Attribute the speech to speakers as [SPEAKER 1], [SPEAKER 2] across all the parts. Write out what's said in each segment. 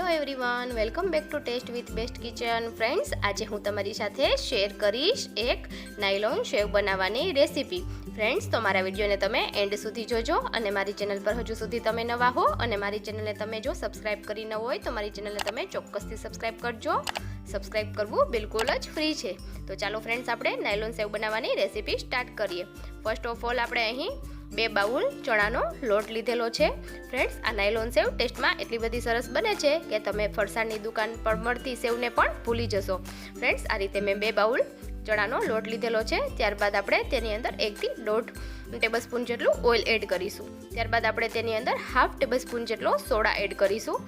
[SPEAKER 1] Hello everyone welcome back to taste with best kitchen friends આજે હું તમારી સાથે શેર કરીશ એક નાયલોન શેવ બનાવવાની રેસીપી ફ્રેન્ડ્સ તો મારા વિડીયોને તમે એન્ડ સુધી જોજો અને મારી ચેનલ પર હજુ સુધી તમે નવા હો અને મારી ચેનલને તમે જો સબસ્ક્રાઈબ કરી ન હોય તો મારી ચેનલને તમે ચોક્કસથી સબસ્ક્રાઈબ કરજો. સબસ્ક્રાઈબ કરવું બિલકુલ જ ફ્રી છે. તો ચાલો ફ્રેન્ડ્સ આપણે નાયલોન સેવ બનાવવાની રેસીપી સ્ટાર્ટ કરીએ. ફર્સ્ટ ઓફ ઓલ આપણે અહીં બે બાઉલ ચણાનો લોટ લીધેલો છે. ફ્રેન્ડ્સ, આ નાયલોન સેવ ટેસ્ટમાં એટલી બધી સરસ બને છે કે તમે ફરસાણની દુકાન પર મળતી સેવને પણ ભૂલી જશો. ફ્રેન્ડ્સ, આ રીતે મેં બે બાઉલ ચણાનો લોટ લીધેલો છે. ત્યારબાદ આપણે તેની અંદર એકથી દોઢ ટેબલ સ્પૂન જેટલું ઓઇલ એડ કરીશું. ત્યારબાદ આપણે તેની અંદર હાફ ટેબલ સ્પૂન જેટલો સોડા એડ કરીશું.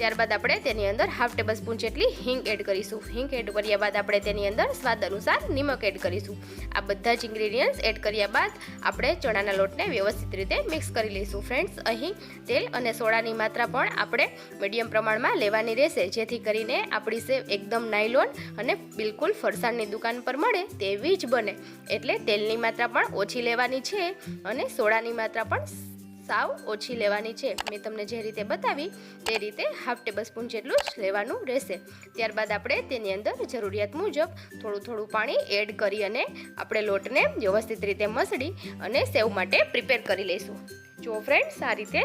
[SPEAKER 1] ત્યારબાદ આપણે તેની અંદર હાફ ટેબલ સ્પૂન જેટલી હિંગ એડ કરીશું. હિંગ એડ કર્યા બાદ આપણે તેની અંદર સ્વાદ અનુસાર નિમક એડ કરીશું. આ બધા જ ઇન્ગ્રેડિયન્ટ્સ એડ કર્યા બાદ આપણે ચણાના લોટને વ્યવસ્થિત રીતે મિક્સ કરી લઈશું. ફ્રેન્ડ્સ અહીં તેલ અને સોડાની માત્રા પણ આપણે મીડિયમ પ્રમાણમાં લેવાની રહેશે, જેથી કરીને આપણી સેવ એકદમ નાયલોન અને બિલકુલ ફરસાણની દુકાન પર મળે તેવી જ બને. એટલે તેલની માત્રા પણ ઓછી લેવાની છે અને સોડાની માત્રા પણ સાવ ઓછી લેવાની છે. મેં તમને જે રીતે બતાવી, તે રીતે હાફ ટેબલ સ્પૂન જેટલું જ લેવાનું રહેશે. ત્યારબાદ આપણે તેની અંદર જરૂરિયાત મુજબ થોડું થોડું પાણી એડ કરી અને આપણે લોટને વ્યવસ્થિત રીતે મસળી અને સેવ માટે પ્રિપેર કરી લઈશું. જો ફ્રેન્ડ્સ, આ રીતે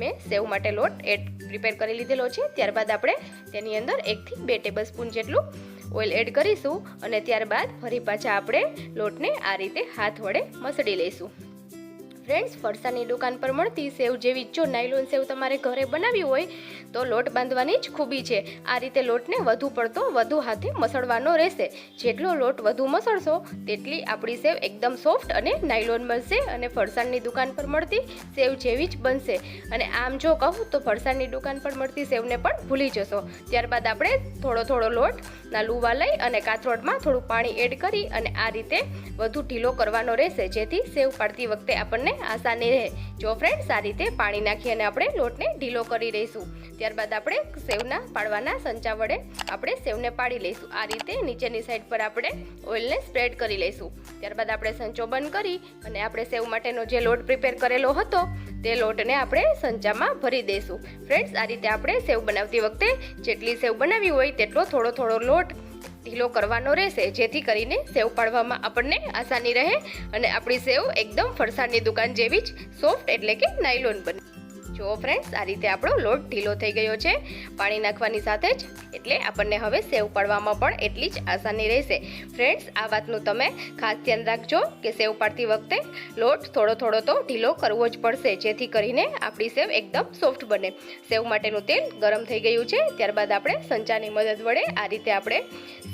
[SPEAKER 1] મેં સેવ માટે લોટ એડ પ્રિપેર કરી લીધેલો છે. ત્યારબાદ આપણે તેની અંદર એકથી બે ટેબલ સ્પૂન જેટલું ઓઇલ એડ કરીશું અને ત્યારબાદ ફરી પાછા આપણે લોટને આ રીતે હાથ વડે મસળી લઈશું. ફ્રેન્ડ્સ ફરસાની દુકાન પર મળતી સેવ જેવી જો નાયલોન સેવ તમારે ઘરે બનાવી હોય, તો લોટ બાંધવાની જ ખૂબી છે. આ રીતે લોટને વધુ પડતો, વધુ હાથે મસળવાનો રહેશે. જેટલો લોટ વધુ મસળશો, તેટલી આપણી સેવ એકદમ સોફ્ટ અને નાયલોન બનશે અને ફરસાણની દુકાન પર મળતી સેવ જેવી જ બનશે. અને આમ જો કહું, તો ફરસાણની દુકાન પર મળતી સેવને પણ ભૂલી જશો. ત્યારબાદ આપણે થોડો થોડો લોટ ના લુવા લઈ અને કાથરોટમાં થોડું પાણી એડ કરી અને આ રીતે વધુ ઢીલો કરવાનો રહેશે. જેથી સેવ પાડતી વખતે આપણને આસાની રહે જો ફ્રેન્ડ્સ આ રીતે પાણી નાખી અને આપણે લોટને ઢીલો કરી લઈશું ત્યારબાદ આપણે સેવના પાડવાના સંચા વડે આપણે સેવને પાડી લઈશું. આ રીતે નીચેની સાઈડ પર આપણે ઓઇલને સ્પ્રેડ કરી લઈશું. ત્યારબાદ આપણે સંચો બંધ કરી અને આપણે સેવ માટેનો જે લોટ પ્રિપેર કરેલો હતો, તે લોટને આપણે સંચામાં ભરી દઈશું. ફ્રેન્ડ્સ આ રીતે આપણે સેવ બનાવતી વખતે જેટલી સેવ બનાવી હોય તેટલો થોડો થોડો લોટ ઢીલો કરવાનો રહેશે, જેથી કરીને સેવ પાડવામાં આપણને આસાની રહે અને આપણી સેવ એકદમ ફરસાણની દુકાન જેવી જ સોફ્ટ એટલે કે નાયલોન બને. જો ફ્રેન્ડ્સ આ રીતે આપણો લોટ ઢીલો થઈ ગયો છે. પાણી નાખવાની સાથે જ એટલે આપણને હવે સેવ પાડવામાં પણ એટલી જ આસાની રહેશે. ફ્રેન્ડ્સ આ વાતનું તમે ખાસ ધ્યાન રાખજો કે સેવ પાડતી વખતે લોટ થોડો થોડો તો ઢીલો કરવો જ પડશે, જેથી કરીને આપણી સેવ એકદમ સોફ્ટ બને. સેવ માટેનું તેલ ગરમ થઈ ગયું છે, ત્યારબાદ આપણે સંચાની મદદ વડે આ રીતે આપણે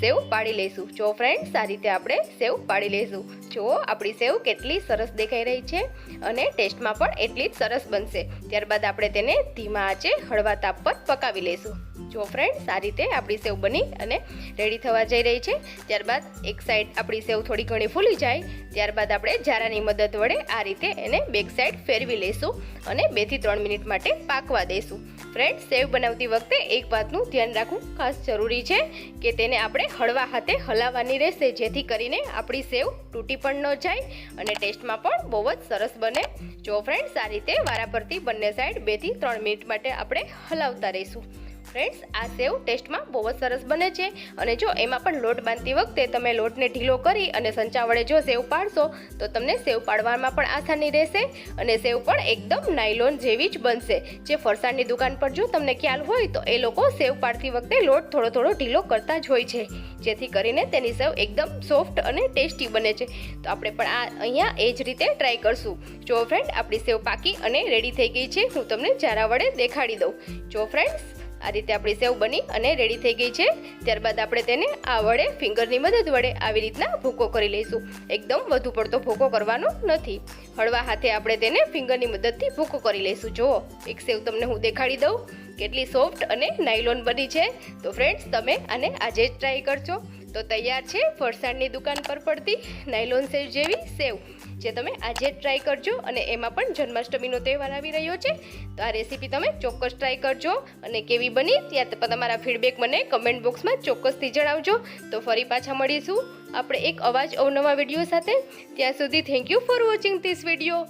[SPEAKER 1] સેવ પાડી લઈશું. જો ફ્રેન્ડ્સ આ રીતે આપણે સેવ પાડી લઈશું. જુઓ, આપણી સેવ કેટલી સરસ દેખાઈ રહી છે અને ટેસ્ટમાં પણ એટલી જ સરસ બનશે. ત્યારબાદ આપણે તેને ધીમા આંચે હળવા તાપ પર પકાવી લઈશું. જો ફ્રેન્ડ્સ આ રીતે આપણી સેવ બની અને રેડી થવા જઈ રહી છે. ત્યારબાદ એક સાઈડ આપણી સેવ થોડી ઘણી ફૂલી જાય. ત્યારબાદ આપણે જારાની મદદ વડે આ રીતે એને બેક સાઈડ ફેરવી લઈશું અને બેથી ત્રણ મિનિટ માટે પાકવા દઈશું. ફ્રેન્ડ્સ સેવ બનાવતી વખતે એક વાતનું ધ્યાન રાખવું ખાસ જરૂરી છે કે તેને આપણે હળવા હાથે હલાવવાની રહેશે, જેથી કરીને આપણી સેવ તૂટી પણ ન જાય અને ટેસ્ટમાં પણ બહુ જ સરસ બને. જો ફ્રેન્ડ્સ આ રીતે વારાફરતી બંને સાઈડ બેથી ત્રણ મિનિટ માટે આપણે હલાવતા રહીશું. ફ્રેન્ડ્સ, આ સેવ ટેસ્ટમાં બહુ જ સરસ બને છે. અને જો એમાં પણ લોટ બાંધતી વખતે તમે લોટને ઢીલો કરી અને સંચા વડે જો સેવ પાડશો, તો તમને સેવ પાડવામાં પણ આસાની રહેશે અને સેવ પણ એકદમ નાયલોન જેવી જ બનશે. જે ફરસાણની દુકાન પર જો તમને ખ્યાલ હોય, તો એ લોકો સેવ પાડતી વખતે લોટ થોડો થોડો ઢીલો કરતા જ હોય છે. જેથી કરીને તેની સેવ એકદમ સોફ્ટ અને ટેસ્ટી બને છે. તો આપણે પણ આ અહીંયા એ જ રીતે ટ્રાય કરશું. જો ફ્રેન્ડ, આપણી સેવ પાકી અને રેડી થઈ ગઈ છે. હું તમને જારા વડે દેખાડી દઉં. જો ફ્રેન્ડ્સ આ રીતે આપણી સેવ બની અને રેડી થઈ ગઈ છે. ત્યારબાદ આપણે તેને આ વડે ફિંગરની મદદ વડે આવી રીતના ભૂકો કરી લઈશું. એકદમ વધુ પડતો ભૂકો કરવાનો નથી. હળવા હાથે આપણે તેને ફિંગરની મદદથી ભૂકો કરી લઈશું. જુઓ, એક સેવ તમને હું દેખાડી દઉં. કેટલી સોફ્ટ અને નાયલોન બની છે. તો ફ્રેન્ડ્સ તમે આને આજે જ ટ્રાય કરજો. તો તૈયાર છે ફરસાણની દુકાન પર પડતી નાયલોન સેવ જેવી સેવ, જે તમે આજે જ ટ્રાય કરજો અને એમાં પણ જન્માષ્ટમીનો તહેવાર આવી રહ્યો છે. તો આ રેસીપી તમે ચોક્કસ ટ્રાય કરજો અને કેવી બની ત્યાં તમારા ફીડબેક મને કમેન્ટ બોક્સમાં ચોક્કસથી જણાવજો. તો ફરી પાછા મળીશું. આપણે એક અવાજ અવનવા વીડિયો સાથે. ત્યાં સુધી thank you for watching this video